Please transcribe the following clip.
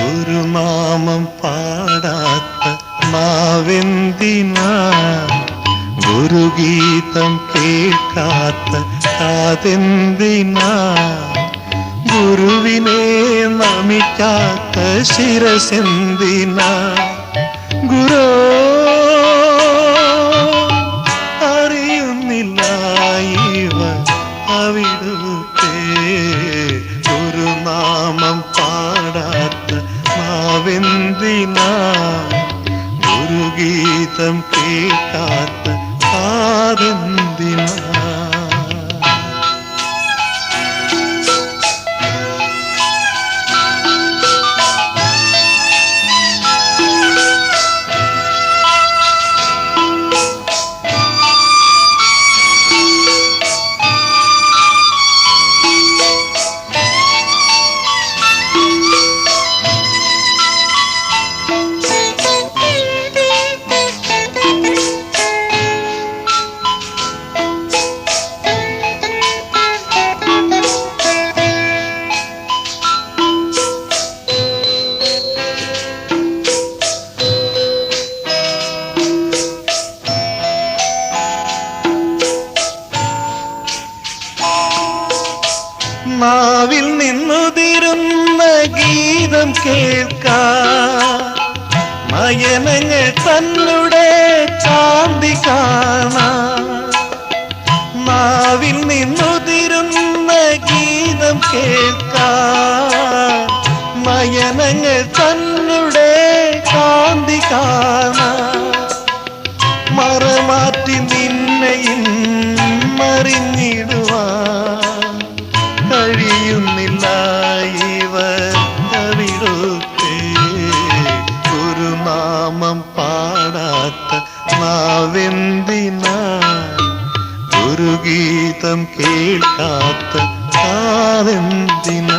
ഗുരുനാമം പാടാത്ത നാവെന്തിനാ? ഗുരുഗീതം കേൾക്കാത്ത കാതെന്തിനാ ഗുരുവിനെ നമിക്കാത്ത ശിരസെന്തിനാ? ഗുരു അറിയുന്നില്ല ഇവ അവിടുത്തെ ഗുരുനാമ ഗുരുഗീതം കേൾക്കാത്ത നാവിൽ നിന്നുതിരുന്ന ഗീതം കേൾക്കാം. നയനങ്ങൾ തന്നുടെ കാന്തി കാണാം. നാവിൽ നിന്നുതിരുന്ന ഗീതം കേൾക്കാം. നയനങ്ങൾ തന്നുടെ കാന്തി കാണാം. മറമാറ്റി നിന്നെയും മറിഞ്ഞിടുവാൻ ഗുരുഗീതം കേൾക്കാത്ത കാതെന്തിനാ